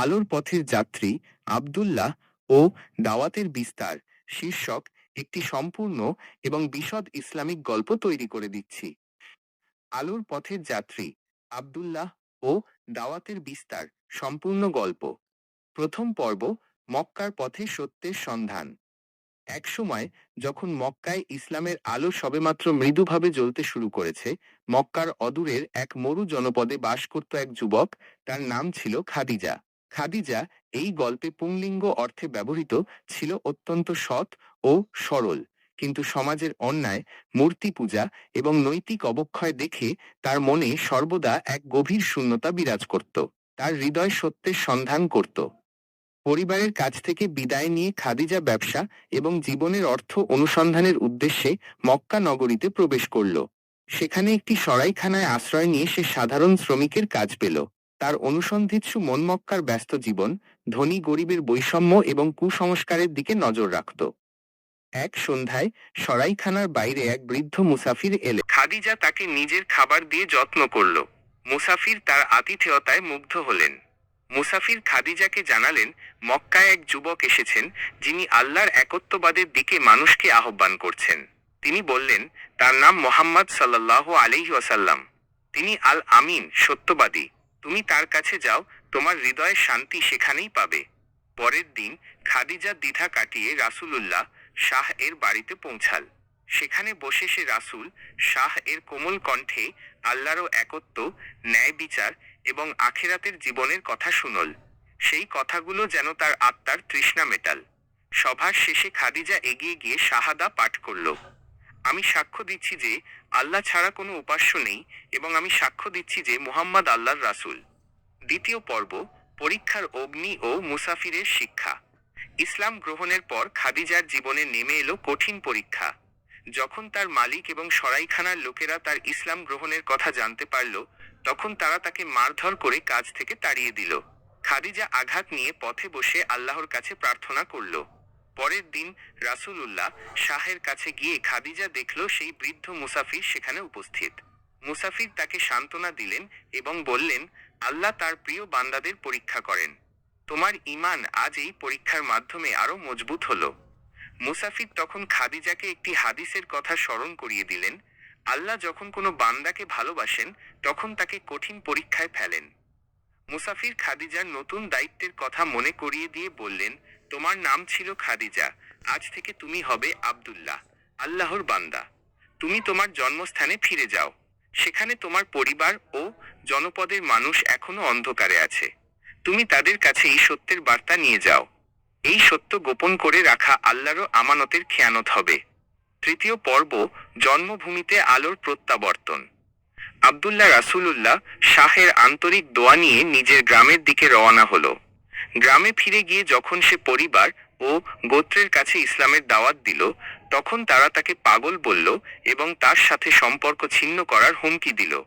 আলোর পথের যাত্রী আবদুল্লাহ ও দাওয়াতের বিস্তার, শীর্ষক একটি সম্পূর্ণ এবং বিশদ ইসলামিক গল্প তৈরি করে দিচ্ছি। আলোর পথের যাত্রী আবদুল্লাহ ও দাওয়াতের বিস্তার, সম্পূর্ণ গল্প। প্রথম পর্ব, মক্কার পথে সত্যের সন্ধান। একসময় যখন মক্কায় ইসলামের আলো সবেমাত্র মৃদুভাবে জ্বলতে শুরু করেছে, মক্কার অদূরের এক মরু জনপদে বাস করত এক যুবক, তার নাম ছিল খাদিজা। খাদিজা এই গল্পে পুংলিঙ্গ অর্থে ব্যবহৃত ছিল অত্যন্ত সৎ ও সরল। কিন্তু সমাজের অন্যায়, মূর্তি পূজা এবং নৈতিক অবক্ষয় দেখে তার মনে সর্বদা এক গভীর শূন্যতা বিরাজ করত। তার হৃদয় সত্যের সন্ধান করত। পরিবারের কাছ থেকে বিদায় নিয়ে খাদিজা ব্যবসা এবং জীবনের অর্থ অনুসন্ধানের উদ্দেশ্যে মক্কা নগরীতে প্রবেশ করল। সেখানে একটি সরাইখানায় আশ্রয় নিয়ে সে সাধারণ শ্রমিকের কাজ পেল। তার অনুসন্ধিৎসু মনমক্কার ব্যস্ত জীবন ধনী গরিবের বৈষম্য এবং কুসংস্কারের দিকে নজর রাখত। এক সন্ধ্যায় সরাইখানার বাইরে এক বৃদ্ধ মুসাফির এলে। খাদিজা তাকে নিজের খাবার দিয়ে যত্ন করল। মুসাফির তার আতিথেয়তায় মুগ্ধ হলেন। মুসাফির খাদিজাকে জানালেন, মক্কায় এক যুবক এসেছেন যিনি আল্লাহর একত্ববাদের দিকে মানুষকে আহ্বান করছেন। তিনি বললেন, তার নাম মোহাম্মদ সাল্লাহ আলিহি ওয়াসাল্লাম। তিনি আল আমিন সত্যবাদী। তুমি তার কাছে যাও, তোমার হৃদয়ের শান্তি সেখানেই পাবে। পরের দিন খাদিজা দ্বিধা কাটিয়ে রাসূলুল্লাহ শাহ এর বাড়িতে পৌঁছাল। সেখানে বসে সে রাসূল শাহ এর কোমল কণ্ঠে আল্লাহরও একত্ব, ন্যায় বিচার এবং আখেরাতের জীবনের কথা শুনল। সেই কথাগুলো যেন তার আত্মার তৃষ্ণা মেটাল। সভার শেষে খাদিজা এগিয়ে গিয়ে শাহাদা পাঠ করল। আমি সাক্ষ্য দিচ্ছি যে আল্লাহ ছাড়া কোনো উপাস্য নেই এবং আমি সাক্ষ্য দিচ্ছি যে মুহাম্মদ আল্লাহর রাসূল। দ্বিতীয় পর্ব, পরীক্ষার অগ্নি ও মুসাফিরের শিক্ষা। ইসলাম গ্রহণের পর খাদিজার জীবনে নেমে এলো কঠিন পরীক্ষা। যখন তার মালিক এবং সরাইখানার লোকেরা তার ইসলাম গ্রহণের কথা জানতে পারল, তখন তারা তাকে মারধর করে কাজ থেকে তাড়িয়ে দিল। খাদিজা আঘাত নিয়ে পথে বসে আল্লাহর কাছে প্রার্থনা করল। পরের দিন রাসূলুল্লাহ শাহের কাছে গিয়ে খাদিজা দেখল সেই বৃদ্ধ মুসাফির সেখানে উপস্থিত। মুসাফির তাকে সান্ত্বনা দিলেন এবং বললেন, আল্লাহ তার প্রিয় বান্দাদের পরীক্ষা করেন। তোমার ঈমান আজ এই পরীক্ষার মাধ্যমে আরও মজবুত হল। মুসাফির তখন খাদিজাকে একটি হাদিসের কথা স্মরণ করিয়ে দিলেন। আল্লাহ যখন কোনো বান্দাকে ভালোবাসেন, তখন তাকে কঠিন পরীক্ষায় ফেলেন। মুসাফির খাদিজার নতুন দায়িত্বের কথা মনে করিয়ে দিয়ে বললেন, তোমার নাম ছিল খাদিজা, আজ থেকে তুমি হবে আব্দুল্লাহ, আল্লাহর বান্দা। তুমি তোমার জন্মস্থানে ফিরে যাও। সেখানে তোমার পরিবার ও জনপদের মানুষ এখনও অন্ধকারে আছে। তুমি তাদের কাছে এই সত্যের বার্তা নিয়ে যাও। এই সত্য গোপন করে রাখা আল্লাহরও আমানতের খেয়ানত হবে। তৃতীয় পর্ব, জন্মভূমিতে আলোর প্রত্যাবর্তন। আবদুল্লাহ রাসূলুল্লাহ শাহের আন্তরিক দোয়া নিয়ে নিজের গ্রামের দিকে রওনা হলো। গ্রামে ফিরে গিয়ে যখন সে পরিবার ও গোত্রের কাছে ইসলামের দাওয়াত দিল, তখন তারা তাকে পাগল বলল এবং তার সাথে সম্পর্ক ছিন্ন করার হুমকি দিল।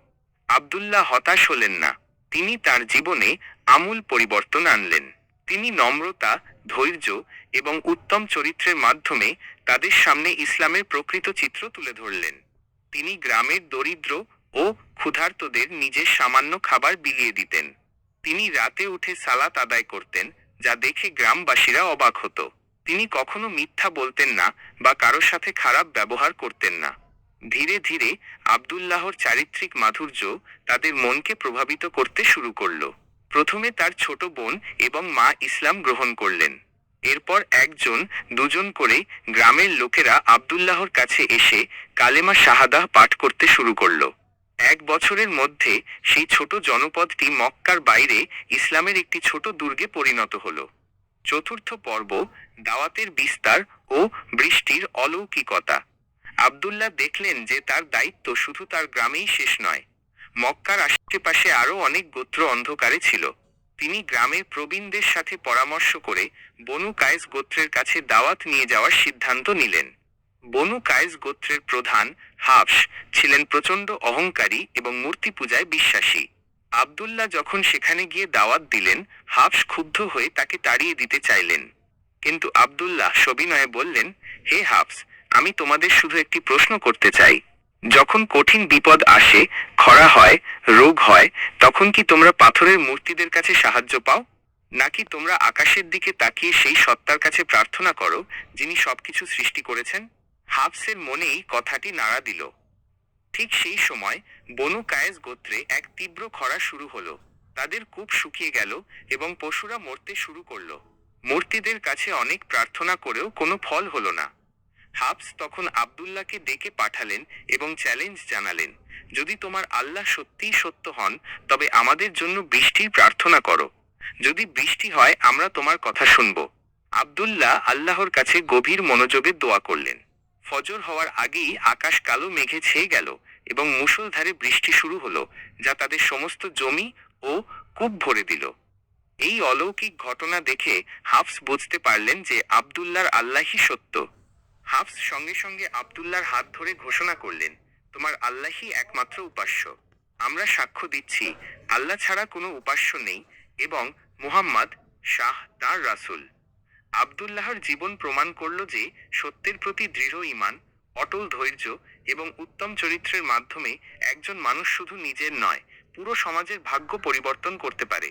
আবদুল্লাহ হতাশ হলেন না। তিনি তার জীবনে আমূল পরিবর্তন আনলেন। তিনি নম্রতা, ধৈর্য এবং উত্তম চরিত্রের মাধ্যমে তাদের সামনে ইসলামের প্রকৃত চিত্র তুলে ধরলেন। তিনি গ্রামের দরিদ্র ও ক্ষুধার্তদের নিজের সামান্য খাবার বিলিয়ে দিতেন। তিনি রাতে উঠে সালাত আদায় করতেন, যা দেখে গ্রামবাসীরা অবাক হতো। তিনি কখনো মিথ্যা বলতেন না বা কারোর সাথে খারাপ ব্যবহার করতেন না। ধীরে ধীরে আবদুল্লাহর চারিত্রিক মাধুর্য তাদের মনকে প্রভাবিত করতে শুরু করল। প্রথমে তার ছোট বোন এবং মা ইসলাম গ্রহণ করলেন। এরপর একজন, দুজন করে গ্রামের লোকেরা আবদুল্লাহর কাছে এসে কালেমা শাহাদাহ পাঠ করতে শুরু করল। এক বছরের মধ্যে সেই ছোট জনপদটি মক্কার বাইরে ইসলামের একটি ছোট দুর্গে পরিণত হল। চতুর্থ পর্ব দাওয়াতের বিস্তার ও বৃষ্টির অলৌকিকতা। আবদুল্লাহ দেখলেন যে তার দায়িত্ব শুধু তার গ্রামেই শেষ নয়, মক্কার আশেপাশে আরও অনেক গোত্র অন্ধকারে ছিল। তিনি গ্রামের প্রবীণদের সাথে পরামর্শ করে বনু কায়েস গোত্রের কাছে দাওয়াত নিয়ে যাওয়ার সিদ্ধান্ত নিলেন। বনু কায়েস গোত্রের প্রধান হাফস ছিলেন প্রচণ্ড অহংকারী এবং মূর্তি পূজায় বিশ্বাসী। আবদুল্লাহ যখন সেখানে গিয়ে দাওয়াত দিলেন, হাফস ক্ষুব্ধ হয়ে তাকে তাড়িয়ে দিতে চাইলেন। কিন্তু আবদুল্লাহ সবিনয়ে বললেন, হে হাফস, আমি তোমাদের শুধু একটি প্রশ্ন করতে চাই। যখন কঠিন বিপদ আসে, খরা হয়, রোগ হয়, তখন কি তোমরা পাথরের মূর্তিদের কাছে সাহায্য পাও? নাকি তোমরা আকাশের দিকে তাকিয়ে সেই সত্তার কাছে প্রার্থনা করো, যিনি সবকিছু সৃষ্টি করেছেন? হাফসের মনেই কথাটি নাড়া দিল। ঠিক সেই সময় বনু কায়েস গোত্রে এক তীব্র খরা শুরু হলো। তাদের কূপ শুকিয়ে গেল এবং পশুরা মরতে শুরু করল। মূর্তিদের কাছে অনেক প্রার্থনা করেও কোনো ফল হলো না। হাফস তখন আব্দুল্লাহকে ডেকে পাঠালেন এবং চ্যালেঞ্জ জানালেন, যদি তোমার আল্লাহ সত্যিই সত্য হন, তবে আমাদের জন্য বৃষ্টির প্রার্থনা করো। যদি বৃষ্টি হয়, আমরা তোমার কথা শুনব। আব্দুল্লাহ আল্লাহর কাছে গভীর মনোযোগে দোয়া করলেন। ফজর হওয়ার আগেই আকাশ কালো মেঘে ছেয়ে গেল এবং মুষলধারে বৃষ্টি শুরু হলো, যা তাদের সমস্ত জমি ও কূপ ভরে দিল। এই অলৌকিক ঘটনা দেখে হাফস বুঝতে পারলেন যে আব্দুল্লাহর আল্লাহই সত্য। হাফস সঙ্গে সঙ্গে আব্দুল্লাহর হাত ধরে ঘোষণা করলেন, তোমার আল্লাহই একমাত্র উপাস্য। আমরা সাক্ষ্য দিচ্ছি, আল্লাহ ছাড়া কোনো উপাস্য নেই এবং মুহাম্মদ শাহ তার রাসূল। আব্দুল্লাহর জীবন প্রমাণ করল যে সত্যের প্রতি দৃঢ় ইমান অটল ধৈর্য এবং উত্তম চরিত্রের মাধ্যমে একজন মানুষ শুধু নিজের নয়, পুরো সমাজের ভাগ্য পরিবর্তন করতে পারে।